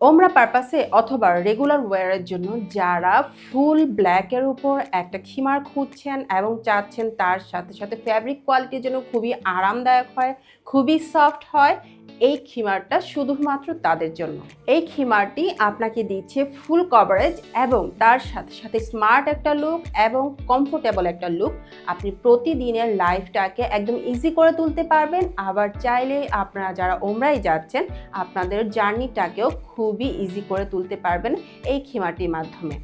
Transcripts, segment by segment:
ওমরা পারপাসে অথবা রেগুলার ওয়ারের জন্য যারা ফুল ব্ল্যাকের উপর একটা খিমার খুঁজছেন এবং চাচ্ছেন তার সাথে সাথে ফ্যাব্রিক কোয়ালিটির জন্য খুবই আরামদায়ক হয়, খুবই সফট হয় এই খিমারটা শুধুমাত্র তাদের জন্য। এই খিমারটি আপনাকে দিচ্ছে ফুল কভারেজ এবং তার সাথে সাথে স্মার্ট একটা লুক এবং কমফোর্টেবল একটা লুক আপনি প্রতিদিনের লাইফটাকে একদম ইজি করে তুলতে পারবেন। আবার চাইলে আপনারা যারা ওমরাই যাচ্ছেন, আপনাদের জার্নিটাকেও খুবই ইজি করে তুলতে পারবেন এই খিমাটির মাধ্যমে।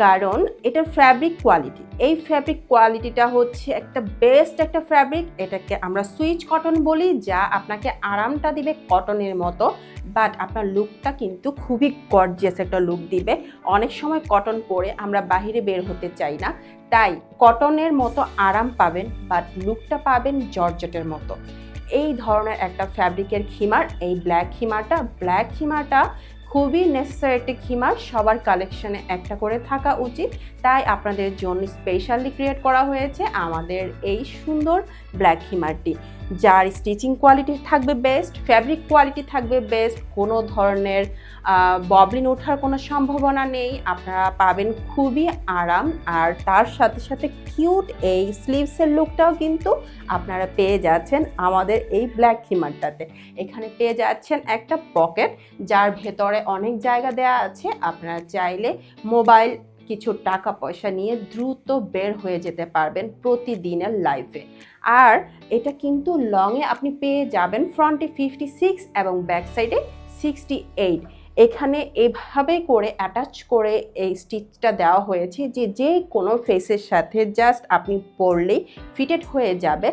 কারণ এটার ফ্যাব্রিক কোয়ালিটি এই ফ্যাব্রিক কোয়ালিটিটা হচ্ছে একটা বেস্ট একটা ফ্যাব্রিক এটাকে আমরা সুইচ কটন বলি, যা আপনাকে আরামটা দিবে কটনের মতো বাট আপনার লুকটা কিন্তু খুবই গর্জিয়াস একটা লুক দিবে। অনেক সময় কটন পরে আমরা বাহিরে বের হতে চাই না, তাই কটনের মতো আরাম পাবেন বাট লুকটা পাবেন জর্জেটের মতো। এই ধরনের একটা ফ্যাব্রিকের খিমার, এই ব্ল্যাক খিমারটা ব্ল্যাক খিমারটা খুবই নেসেসারি একটি খিমার সবার কালেকশনে একটা করে থাকা উচিত। তাই আপনাদের জন্য স্পেশালি ক্রিয়েট করা হয়েছে আমাদের এই সুন্দর ব্ল্যাক খিমারটি। যার স্টিচিং কোয়ালিটি থাকবে বেস্ট, ফ্যাব্রিক কোয়ালিটি থাকবে বেস্ট, কোনো ধরনের ববলিন ওঠার কোনো সম্ভাবনা নেই। আপনারা পাবেন খুবই আরাম আর তার সাথে সাথে কিউট এই স্লিভসের লুকটাও কিন্তু আপনারা পেয়ে যাচ্ছেন আমাদের এই ব্ল্যাক খিমারটাতে। এখানে পেয়ে যাচ্ছেন একটা পকেট, যার ভেতরে অনেক জায়গা দেওয়া আছে। আপনারা চাইলে মোবাইল কিছু টাকা পয়সা নিয়ে দ্রুত বের হয়ে যেতে পারবেন প্রতিদিনের লাইফে আর এটা কিন্তু লংয়ে আপনি পেয়ে যাবেন ফ্রন্টে ফিফটি সিক্স এবং ব্যাক সাইডে সিক্সটি এইট এখানে এভাবে করে অ্যাটাচ করে এই স্টিচটা দেওয়া হয়েছে যে যে কোনো ফেসের সাথে জাস্ট আপনি পরলেই ফিটেড হয়ে যাবে।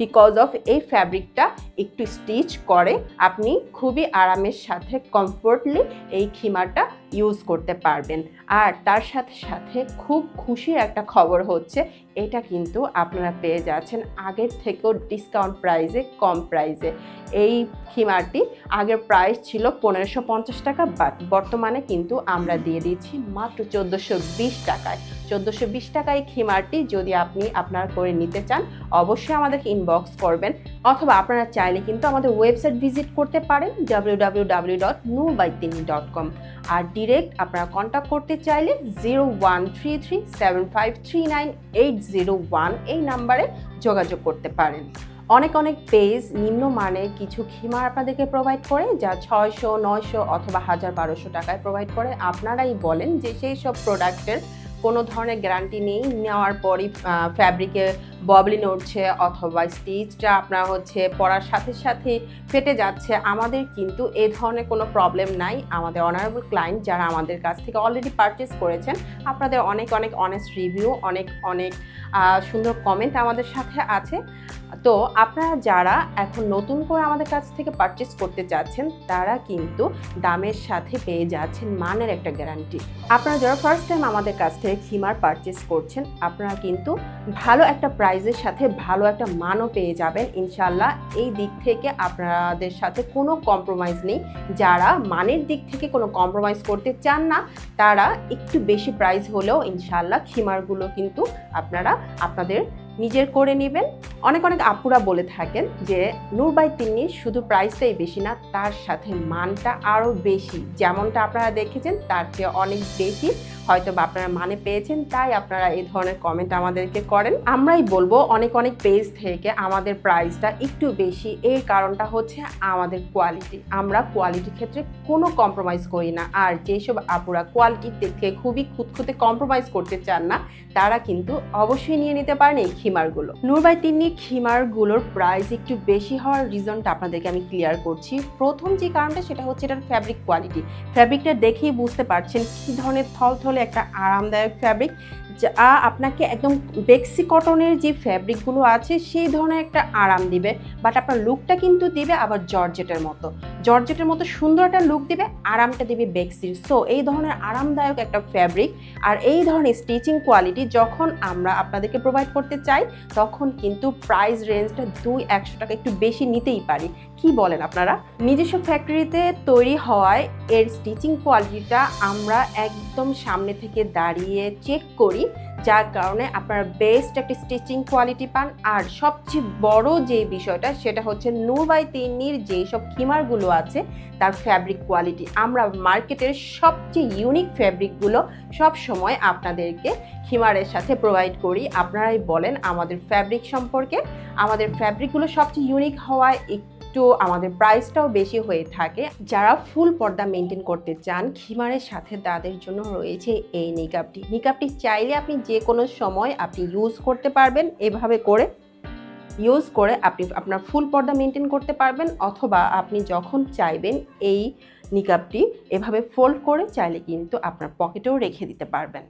বিকজ অফ এই ফ্যাব্রিকটা একটু স্টিচ করে, আপনি খুবই আরামের সাথে কমফোর্টলি এই খিমারটা ইউজ করতে পারবেন। আর তার সাথে সাথে খুব খুশির একটা খবর হচ্ছে, এটা কিন্তু আপনারা পেয়ে যাচ্ছেন আগের থেকেও ডিসকাউন্ট প্রাইসে কম প্রাইসে এই খিমারটি আগের প্রাইস ছিল পনেরোশো পঞ্চাশ টাকা বাট বর্তমানে কিন্তু আমরা দিয়ে দিচ্ছি মাত্র চোদ্দোশো বিশ টাকায়। চোদ্দোশো বিশ টাকায় খিমারটি যদি আপনি আপনার করে নিতে চান অবশ্যই আমাদেরকে ইনবক্স করবেন। অথবা আপনারা চাইলে কিন্তু আমাদের ওয়েবসাইট ভিজিট করতে পারেন W W W dot no by তিনি ডট কম আর ডিরেক্ট আপনারা কন্ট্যাক্ট করতে চাইলে zero one three three seven five three nine eight zero one এই নাম্বারে যোগাযোগ করতে পারেন। অনেক অনেক পেজ নিম্নমানের কিছু খিমার আপনাদেরকে প্রোভাইড করে, যা ছয়শো, নয়শো অথবা হাজার বারোশো টাকায় প্রোভাইড করে। আপনারাই বলেন যে সেই সব প্রোডাক্টের কোনো ধরনের গ্যারান্টি নেই। নেওয়ার পরই ফ্যাব্রিকে ববলি নড়ছে অথবা স্টিচটা আপনার হচ্ছে পরার সাথে সাথে ফেটে যাচ্ছে। আমাদের কিন্তু এ ধরনের কোনো প্রবলেম নাই। আমাদের অনারেবল ক্লায়েন্ট যারা আমাদের কাছ থেকে অলরেডি পারচেস করেছেন, আপনাদের অনেক অনেক অনেস্ট রিভিউ অনেক অনেক সুন্দর কমেন্ট আমাদের সাথে আছে। তো আপনারা যারা এখন নতুন করে আমাদের কাছ থেকে পারচেস করতে চাচ্ছেন তারা কিন্তু দামের সাথে পেয়ে যাচ্ছেন মানের একটা গ্যারান্টি আপনারা যারা ফার্স্ট টাইম আমাদের কাছ থেকে খিমার পারচেস করছেন, আপনারা কিন্তু ভালো একটা প্রাইজের সাথে ভালো একটা মানও পেয়ে যাবেন। ইনশাল্লাহ এই দিক থেকে আপনাদের সাথে কোনো কম্প্রোমাইজ নেই। যারা মানের দিক থেকে কোনো কম্প্রোমাইজ করতে চান না, তারা একটু বেশি প্রাইস হলেও ইনশাল্লাহ খিমারগুলো কিন্তু আপনারা, আপনাদের নিজের করে নেবেন। অনেক অনেক আপুরা বলে থাকেন যে, নূর বাই তিন্নি শুধু প্রাইসটাই বেশি না, তার সাথে মানটা আরও বেশি। যেমনটা আপনারা দেখেছেন, তার চেয়ে অনেক বেশি। হয়তো বা আপনারা মানে পেয়েছেন, তাই আপনারা এই ধরনের কমেন্ট আমাদেরকে করেন। আমরাই বলব, অনেক অনেক পেজ থেকে আমাদের প্রাইসটা একটু বেশি। এর কারণটা হচ্ছে আমাদের কোয়ালিটি আমরা কোয়ালিটির ক্ষেত্রে কোনো কম্প্রোমাইজ করি না। আর যেসব আপুরা কোয়ালিটির দিক থেকে খুবই খুঁতখুঁতে কম্প্রোমাইজ করতে চান না, তারা কিন্তু অবশ্যই নিয়ে নিতে পারেন এই খিমারগুলো। নূরবাই তিন্নি, খিমারগুলোর প্রাইস একটু বেশি হওয়ার রিজনটা আপনাদেরকে আমি ক্লিয়ার করছি। প্রথম যে কারণটা, সেটা হচ্ছে এটার ফ্যাব্রিক কোয়ালিটি ফ্যাব্রিকটা দেখেই বুঝতে পারছেন কী ধরনের থলথলে একটা আরামদায়ক ফ্যাব্রিক যা আপনাকে একদম বেক্সি কটনের যে ফ্যাব্রিকগুলো আছে, সেই ধরনের একটা আরাম দিবে বাট আপনার লুকটা কিন্তু দিবে আবার জর্জেটের মতো। জর্জেটের মতো সুন্দর একটা লুক দিবে, আরামটা দিবে বেক্সির। সো এই ধরনের আরামদায়ক একটা ফ্যাব্রিক আর এই ধরনের স্টিচিং কোয়ালিটি যখন আমরা আপনাদেরকে প্রোভাইড করতে চাই, তখন কিন্তু প্রাইস রেঞ্জটা দুই একশো টাকা একটু বেশি নিতেই পারি। কি বলেন আপনারা? নিজস্ব ফ্যাক্টরিতে তৈরি হওয়ায় এর স্টিচিং কোয়ালিটিটা আমরা একদম সামনে থেকে দাঁড়িয়ে চেক করি যার কারণে আপনারা বেস্ট একটা স্টিচিং কোয়ালিটি পান। আর সবচেয়ে বড় যে বিষয়টা, সেটা হচ্ছে নূর বাই তিন্নির যেই সব খিমারগুলো আছে, তার ফ্যাব্রিক কোয়ালিটি আমরা মার্কেটের সবচেয়ে ইউনিক ফ্যাব্রিকগুলো সব সময় আপনাদেরকে খিমারের সাথে প্রোভাইড করি। আপনারাই বলেন আমাদের ফ্যাব্রিক সম্পর্কে। আমাদের ফ্যাব্রিকগুলো সবচেয়ে ইউনিক হওয়ায় একটু আমাদের প্রাইসটাও বেশি হয়ে থাকে। যারা ফুল পর্দা মেনটেন করতে চান খিমারের সাথে তাদের জন্য রয়েছে এই নিকাপটি নিকাপটি চাইলে আপনি যে কোনো সময় আপনি ইউজ করতে পারবেন, এভাবে করে ইউজ করে আপনি আপনার ফুল পর্দা মেনটেন করতে পারবেন, অথবা আপনি যখন চাইবেন এই নিকাপটি এভাবে ফোল্ড করে চাইলে কিন্তু আপনার পকেটেও রেখে দিতে পারবেন।